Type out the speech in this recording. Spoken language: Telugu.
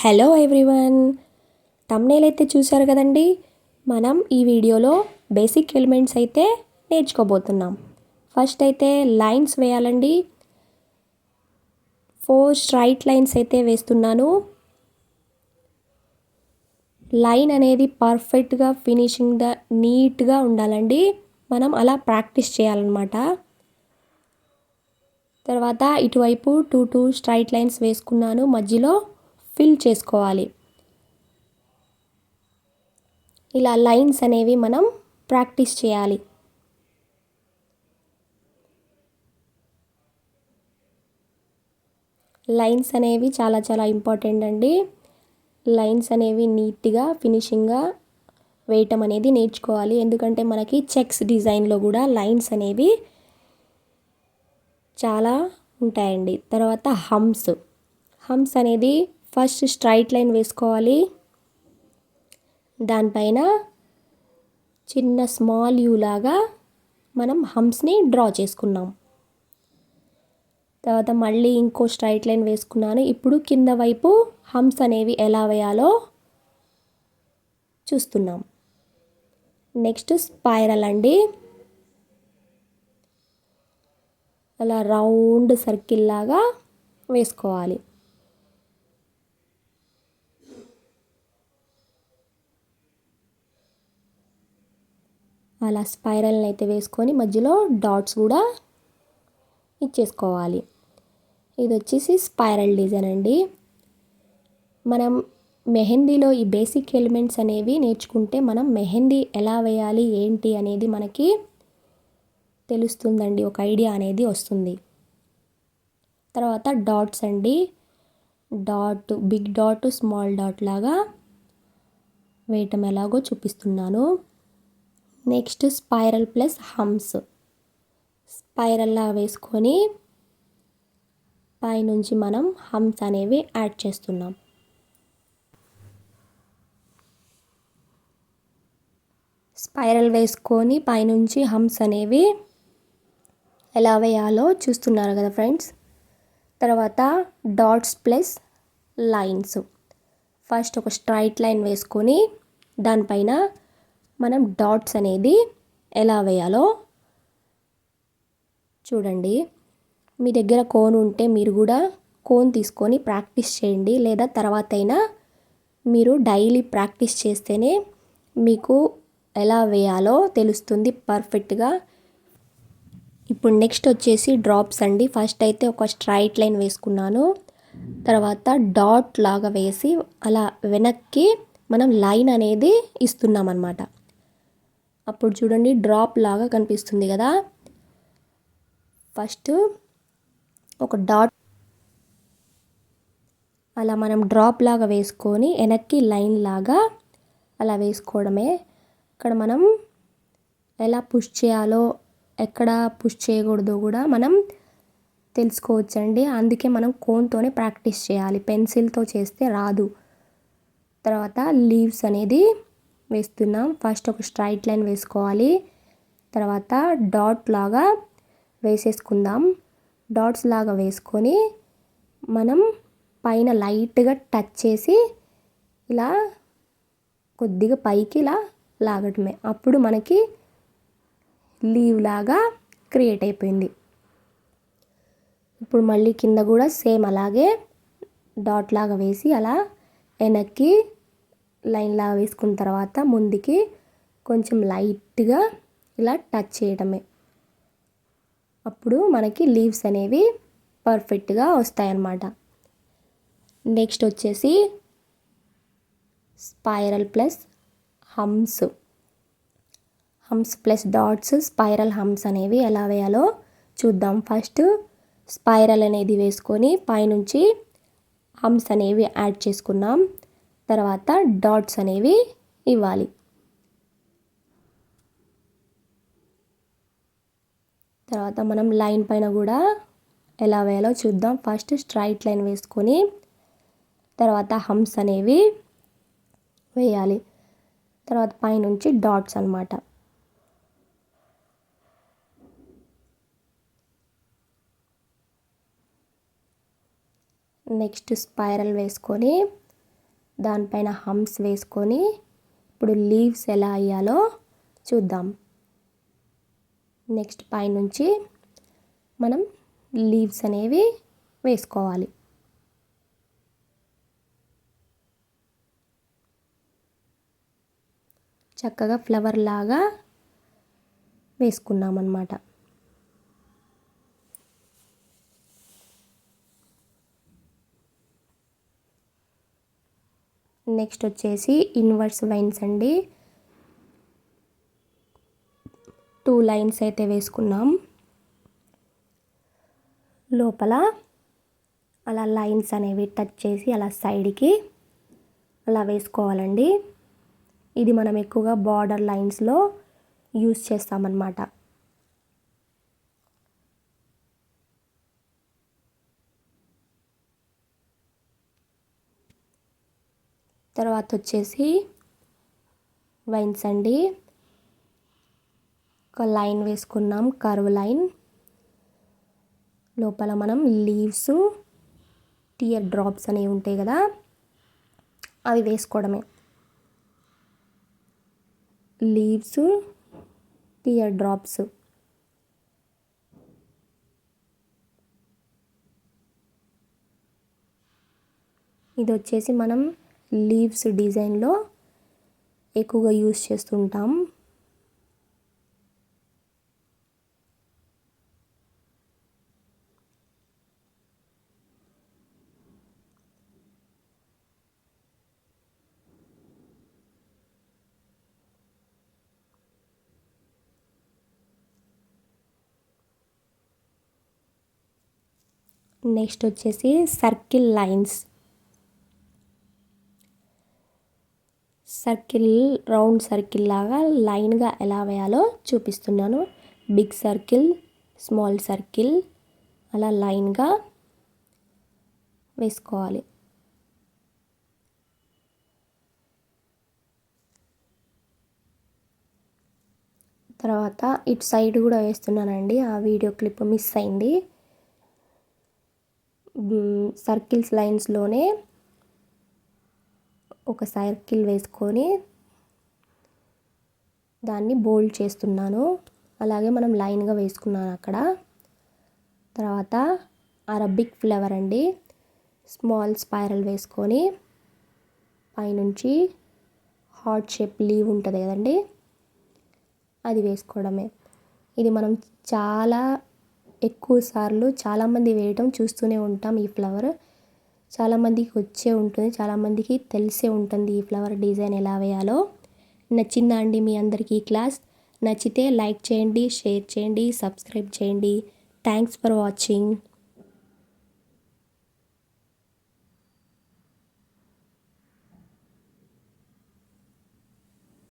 Hello everyone. తమ్నేల్ అయితే చూశారు కదండి? మనం ఈ వీడియోలో బేసిక్ ఎలిమెంట్స్ అయితే నేర్చుకోబోతున్నాం. ఫస్ట్ అయితే లైన్స్ వేయాలండి. ఫోర్ స్ట్రైట్ లైన్స్ అయితే వేస్తున్నాను. లైన్ అనేది పర్ఫెక్ట్గా ఫినిషింగ్ ద నీట్గా ఉండాలండి. మనం అలా ప్రాక్టీస్ చేయాలన్నమాట. తర్వాత ఇటువైపు టూ టూ స్ట్రైట్ లైన్స్ వేసుకున్నాను. మధ్యలో ఫిల్ చేసుకోవాలి. ఇలా లైన్స్ అనేవి మనం ప్రాక్టీస్ చేయాలి. లైన్స్ అనేవి చాలా చాలా ఇంపార్టెంట్ అండి. లైన్స్ అనేవి నీట్గా ఫినిషింగ్గా వేయటం అనేది నేర్చుకోవాలి. ఎందుకంటే మనకి చెక్స్ డిజైన్లో కూడా లైన్స్ అనేవి చాలా ఉంటాయండి. తర్వాత హమ్స్ హమ్స్ అనేది ఫస్ట్ స్ట్రైట్ లైన్ వేసుకోవాలి. దానిపైన చిన్న స్మాల్ యూ లాగా మనం హమ్స్ని డ్రా చేసుకున్నాం. తర్వాత మళ్ళీ ఇంకో స్ట్రైట్ లైన్ వేసుకున్నాను. ఇప్పుడు కింద వైపు హమ్స్ అనేవి ఎలా వేయాలో చూస్తున్నాం. నెక్స్ట్ స్పైరల్ అండి. అలా రౌండ్ సర్కిల్ లాగా వేసుకోవాలి. అలా స్పైరల్ని అయితే వేసుకొని మధ్యలో డాట్స్ కూడా ఇచ్చేసుకోవాలి. ఇది వచ్చేసి స్పైరల్ డిజైన్ అండి. మనం మెహందీలో ఈ బేసిక్ ఎలిమెంట్స్ అనేవి నేర్చుకుంటే మనం మెహందీ ఎలా వేయాలి ఏంటి అనేది మనకి తెలుస్తుందండి ఒక ఐడియా అనేది వస్తుంది. తర్వాత డాట్స్ అండి. Dot big dot small dot లాగా వేయటం ఎలాగో చూపిస్తున్నాను. Next spiral plus hums. స్పైరల్లా వేసుకొని పైనుంచి మనం హమ్స్ అనేవి యాడ్ చేస్తున్నాం. స్పైరల్ వేసుకొని పైనుంచి హమ్స్ అనేవి ఎలా వేయాలో చూస్తున్నారు కదా ఫ్రెండ్స్. తర్వాత డాట్స్ ప్లస్ లైన్స్. ఫస్ట్ ఒక స్ట్రైట్ లైన్ వేసుకొని దానిపైన మనం డాట్స్ అనేది ఎలా వేయాలో చూడండి. మీ దగ్గర కోన్ ఉంటే మీరు కూడా కోన్ తీసుకొని ప్రాక్టీస్ చేయండి. లేదా తర్వాత అయినా మీరు డైలీ ప్రాక్టీస్ చేస్తేనే మీకు ఎలా వేయాలో తెలుస్తుంది పర్ఫెక్ట్గా. ఇప్పుడు నెక్స్ట్ వచ్చేసి డ్రాప్స్ అండి. ఫస్ట్ అయితే ఒక స్ట్రైట్ లైన్ వేసుకున్నాను. తర్వాత డాట్ లాగా వేసి అలా వెనక్కి మనం లైన్ అనేది ఇస్తున్నాం అన్నమాట అప్పుడు చూడండి డ్రాప్ లాగా కనిపిస్తుంది కదా. ఫస్ట్ ఒక డాట్ అలా మనం డ్రాప్ లాగా వేసుకొని వెనక్కి లైన్ లాగా అలా వేసుకోవడమే. ఇక్కడ మనం ఎలా పుష్ చేయాలో ఎక్కడ పుష్ చేయకూడదో కూడా మనం తెలుసుకోవచ్చండి. అందుకే మనం కోన్తోనే ప్రాక్టీస్ చేయాలి. పెన్సిల్తో చేస్తే రాదు. తర్వాత లీవ్స్ అనేది వేస్తున్నాం. ఫస్ట్ ఒక స్ట్రైట్ లైన్ వేసుకోవాలి. తర్వాత డాట్ లాగా వేసేసుకుందాం. డాట్స్ లాగా వేసుకొని మనం పైన లైట్గా టచ్ చేసి ఇలా కొద్దిగా పైకి ఇలా లాగటమే. అప్పుడు మనకి లీవ్ లాగా క్రియేట్ అయిపోయింది. ఇప్పుడు మళ్ళీ కింద కూడా సేమ్ అలాగే డాట్ లాగా వేసి అలా వెనక్కి లైన్ లాగా వేసుకున్న తర్వాత ముందుకి కొంచెం లైట్గా ఇలా టచ్ చేయడమే. అప్పుడు మనకి లీవ్స్ అనేవి పర్ఫెక్ట్గా వస్తాయన్నమాట. నెక్స్ట్ వచ్చేసి spiral plus humps humps plus dots spiral humps అనేవి ఎలా వేయాలో చూద్దాం. ఫస్ట్ స్పైరల్ అనేది వేసుకొని పైనుంచి హమ్స్ అనేవి యాడ్ చేసుకున్నాం తర్వాత డాట్స్ అనేవి ఇవ్వాలి. తర్వాత మనం లైన్ పైన కూడా ఎలా వేయాలో చూద్దాం. ఫస్ట్ స్ట్రైట్ లైన్ వేసుకొని తర్వాత హమ్స్ అనేవి వేయాలి. తర్వాత పైనుంచి డాట్స్ అనమాట నెక్స్ట్ స్పైరల్ వేసుకొని దానిపైన హమ్స్ వేసుకొని ఇప్పుడు లీవ్స్ ఎలా అయ్యాలో చూద్దాం. నెక్స్ట్ పైనుంచి మనం లీవ్స్ అనేవి వేసుకోవాలి. చక్కగా ఫ్లవర్ లాగా వేసుకున్నాం అన్నమాట నెక్స్ట్ వచ్చేసి ఇన్వర్స్ లైన్స్ అండి. టూ లైన్స్ అయితే వేసుకున్నాం. లోపల అలా లైన్స్ అనేవి టచ్ చేసి అలా సైడ్కి అలా వేసుకోవాలండి. ఇది మనం ఎక్కువగా బార్డర్ లైన్స్లో యూస్ చేస్తామన్నమాట. తర్వాత వచ్చేసి వైన్స్ అండి. ఒక లైన్ వేసుకున్నాం కర్వ్ లైన్. లోపల మనం లీవ్స్ టీయర్ డ్రాప్స్ అనేవి ఉంటాయి కదా అవి వేసుకోవడమే. Leaves tear drops. ఇది వచ్చేసి మనం లీవ్స్ డిజైన్లో ఎక్కువగా యూస్ చేస్తుంటాం. నెక్స్ట్ వచ్చేసి circle lines. Circle round circle లాగా లైన్గా ఎలా వేయాలో చూపిస్తున్నాను. బిగ్ సర్కిల్ స్మాల్ సర్కిల్ అలా లైన్గా వేసుకోవాలి. తర్వాత ఇటు సైడ్ కూడా వేస్తున్నానండి. ఆ వీడియో క్లిప్ మిస్ అయింది. సర్కిల్స్ లైన్స్లోనే ఒక సర్కిల్ వేసుకొని దాన్ని బోల్డ్ చేస్తున్నాను. అలాగే మనం లైన్గా వేసుకున్నాను అక్కడ. తర్వాత అరబిక్ ఫ్లవర్ అండి. స్మాల్ స్పైరల్ వేసుకొని పైనుంచి హార్ట్ షేప్ లీవ్ ఉంటుంది కదండి అది వేసుకోవడమే. ఇది మనం చాలా ఎక్కువ సార్లు చాలామంది వేయటం చూస్తూనే ఉంటాం ఈ ఫ్లవర్. చాలామందికి వచ్చే ఉంటుంది చాలామందికి తెలిసే ఉంటుంది ఈ ఫ్లవర్ డిజైన్ ఎలా వేయాలో. నచ్చిందా అండి మీ అందరికీ క్లాస్? నచ్చితే లైక్ చేయండి షేర్ చేయండి సబ్స్క్రైబ్ చేయండి. Thanks for watching.